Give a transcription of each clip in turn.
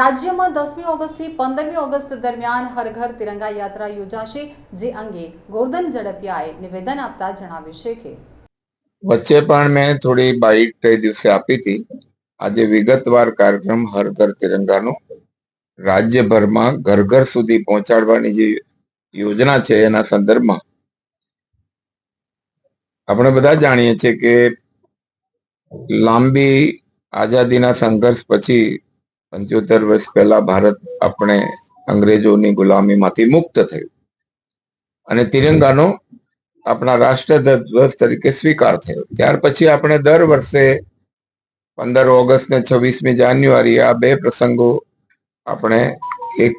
રાજ્યમાં દસમી ઓગસ્ટથી પંદરમી ઓગસ્ટ દરમિયાન હર ઘર તિરંગા યાત્રા યોજાશે, જે અંગે ગોરધન ઝડપિયાએ નિવેદન આપતા જણાવ્યું છે કે વચ્ચે પણ મેં થોડી બાઇટ તે દિવસે આપી હતી. આજે વિગતવાર કાર્યક્રમ હર ઘર તિરંગાનો રાજ્યભરમાં ઘર ઘર સુધી પહોંચાડવાની જે યોજના છે એના સંદર્ભમાં આપણે બધા જાણીએ છીએ કે લાંબી આઝાદીના સંઘર્ષ પછી પંચોતેર વર્ષ પહેલા ભારત આપણે અંગ્રેજોની ગુલામીમાંથી મુક્ત થયું. અને તિરંગાનો આપણા રાષ્ટ્રધ્વજ તરીકે સ્વીકાર થયો. ત્યાર પછી આપણે દર વર્ષે પંદર ઓગસ્ટ ને છવ્વીસમી જાન્યુઆરી આ બે પ્રસંગો આપણે એક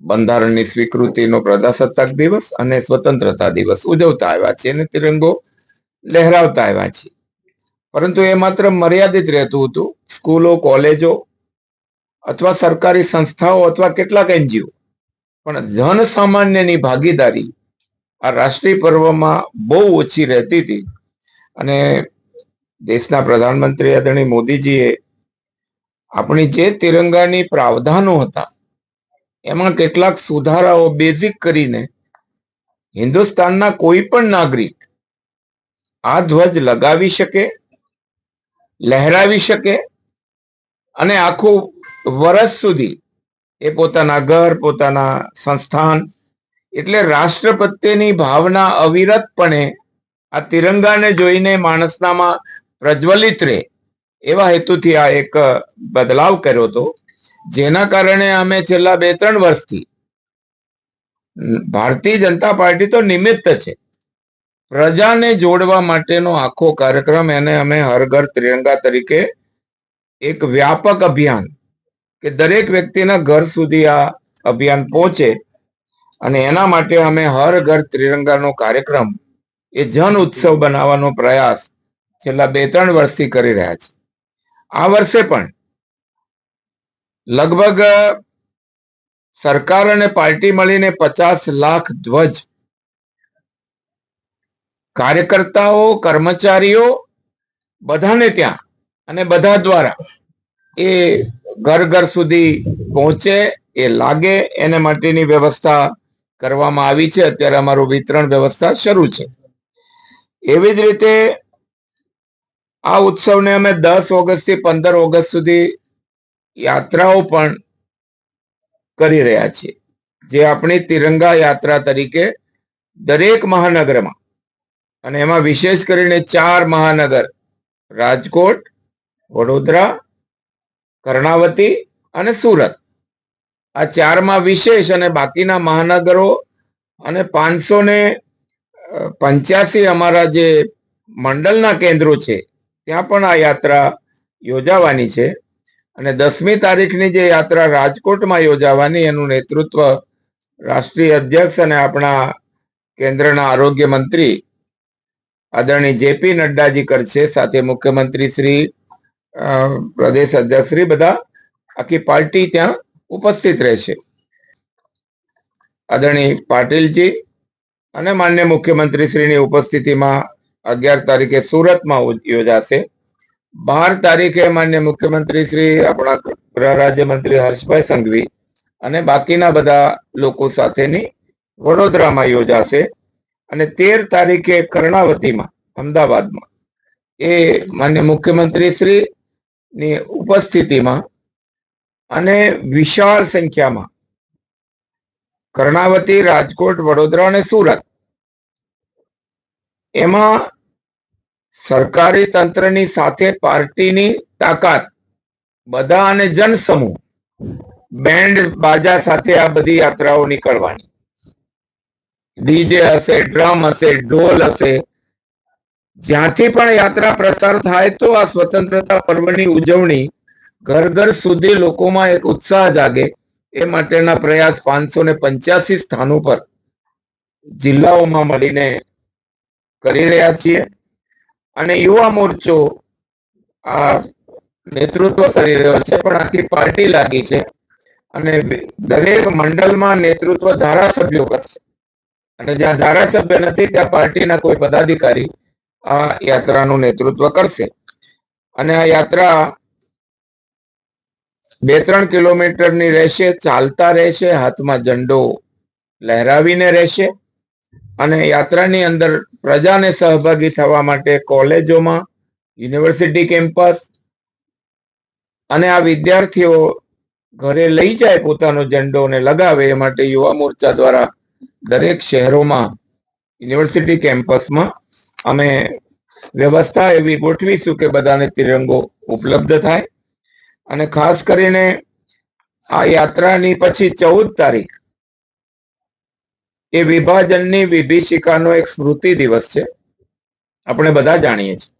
બંધારણની સ્વીકૃતિનો પ્રજાસત્તાક દિવસ અને સ્વતંત્રતા દિવસ ઉજવતા આવ્યા છીએ અને તિરંગો લહેરાવતા આવ્યા છીએ. પરંતુ એ માત્ર મર્યાદિત રહેતું હતું. સ્કૂલો, કોલેજો અથવા સરકારી સંસ્થાઓ અથવા કેટલાક એનજીઓ. પણ જન સામાન્યની ભાગીદારી આ રાષ્ટ્રીય પર્વમાં બહુ ઓછી રહેતી હતી. અને દેશના પ્રધાનમંત્રી આદરણીય મોદીજીએ આપણી જે તિરંગાની પ્રાવધાનો હતા, એમાં કેટલાક સુધારાઓ બેઝિક કરીને હિન્દુસ્તાનના કોઈ પણ નાગરિક આ ધ્વજ લગાવી શકે, લહેરાવી શકે અને આખું વર્ષ સુધી એ પોતાના ઘર, પોતાના સંસ્થાન એટલે રાષ્ટ્ર પ્રત્યેની ભાવના અવિરતપણે આ તિરંગાને જોઈને માણસનામાં પ્રજ્વલિત રહે એવા હેતુથી આ એક બદલાવ કર્યો હતો. જેના કારણે અમે છેલ્લા બે ત્રણ વર્ષથી ભારતીય જનતા પાર્ટી તો નિમિત્ત છે. પ્રજાને જોડવા માટેનો આખો કાર્યક્રમ એને અમે હર ઘર ત્રિરંગા તરીકે એક વ્યાપક અભિયાન કે દરેક વ્યક્તિના ઘર સુધી આ અભિયાન પહોંચે અને એના માટે અમે હર ઘર ત્રિરંગાનો કાર્યક્રમ એ જન ઉત્સવ બનાવવાનો પ્રયાસ છેલ્લા બે ત્રણ વર્ષથી કરી રહ્યા છે. આ વર્ષે પણ લગભગ સરકાર અને પાર્ટી મળીને પચાસ લાખ ધ્વજ કાર્યકર્તાઓ, કર્મચારીઓ બધાને ત્યાં અને બધા દ્વારા એ ઘર ઘર સુધી પહોંચે, એ લાગે, એને માટેની વ્યવસ્થા કરવામાં આવી છે. અત્યારે અમારું વિતરણ વ્યવસ્થા શરૂ છે. એવી જ રીતે આ ઉત્સવને અમે દસ ઓગસ્ટથી પંદર ઓગસ્ટ સુધી યાત્રાઓ પણ કરી રહ્યા છીએ. જે આપણી તિરંગા યાત્રા તરીકે દરેક મહાનગરમાં અને એમાં વિશેષ કરીને ચાર મહાનગર રાજકોટ, વડોદરા કર્ણાવતી અને સુરત. આ ચારમાં વિશેષ અને બાકીના મહાનગરો અને પાંચસો ને પંચ્યાસી અમારા જે મંડળના કેન્દ્રો છે, ત્યાં પણ આ યાત્રા યોજાવાની છે. અને દસમી તારીખની જે યાત્રા રાજકોટમાં યોજાવાની, એનું નેતૃત્વ રાષ્ટ્રીય અધ્યક્ષ અને આપણા કેન્દ્રના આરોગ્ય મંત્રી આદરણીય જેપી નડ્ડાજી કરશે, સાથે મુખ્યમંત્રી શ્રી પ્રદેશ અધ્યક્ષ શ્રી બધા આખી પાર્ટી ત્યાં ઉપસ્થિત રહેશે. આદરણીય પાટીલજી અને માન્ય મુખ્યમંત્રી શ્રીની ઉપસ્થિતિમાં અગિયાર તારીખે સુરતમાં યોજાશે. બાર તારીખે માન્ય મુખ્યમંત્રી શ્રી આપણા ગૃહ રાજ્યમંત્રી હર્ષભાઈ સંઘવી અને બાકીના બધા લોકો સાથેની વડોદરામાં યોજાશે. અને તેર તારીખે કર્ણાવતીમાં, અમદાવાદમાં. એ માન્ય મુખ્યમંત્રી શ્રી ની ઉપસ્થિતિમાં અને વિશાળ સંખ્યામાં કર્ણાવતી, રાજકોટ, વડોદરા અને સુરત એમાં સરકારી તંત્રની સાથે પાર્ટીની તાકાત બધા અને જનસમૂહ બેન્ડ બાજા સાથે આ બધી યાત્રાઓ નીકળવાની. ડીજે હશે, ડ્રમ હશે, ઢોલ હશે જ્યાંથી પણ યાત્રા પ્રસાર થાય તો આ સ્વતંત્રતા પર્વની ઉજવણી ઘર ઘર સુધી લોકોમાં એક ઉત્સાહ જાગે એ માટેના પ્રયાસ પાંચસો ને પંચ્યાસી સ્થાનો પર જિલ્લાઓમાં મળીને કરી રહ્યા છીએ. અને યુવા મોરચો આ નેતૃત્વ કરી રહ્યો છે, પણ આખી પાર્ટી લાગી છે અને દરેક મંડળમાં નેતૃત્વ ધારાસભ્યો કરશે. અને જ્યાં ધારાસભ્ય નથી, ત્યાં પાર્ટીના કોઈ પદાધિકારી આ યાત્રાનું નેતૃત્વ કરશે. અને આ યાત્રા બે ત્રણ કિલોમીટરની રહેશે, ચાલતા રહેશે, હાથમાં ઝંડો લહેરાવીને રહેશે. અને યાત્રાની અંદર પ્રજાને સહભાગી થવા માટે કોલેજોમાં, યુનિવર્સિટી કેમ્પસ અને આ વિદ્યાર્થીઓ ઘરે લઈ જાય પોતાનો ઝંડો ને લગાવે, એ માટે યુવા મોરચા દ્વારા દરેક શહેરોમાં, યુનિવર્સિટી કેમ્પસમાં અમે વ્યવસ્થા એવી ગોઠવીશું કે બધાને તિરંગો ઉપલબ્ધ થાય. અને ખાસ કરીને આ યાત્રાની પછી ચૌદ તારીખ એ વિભાજનની વિભીષિકાનો એક સ્મૃતિ દિવસ છે. આપણે બધા જાણીએ છીએ.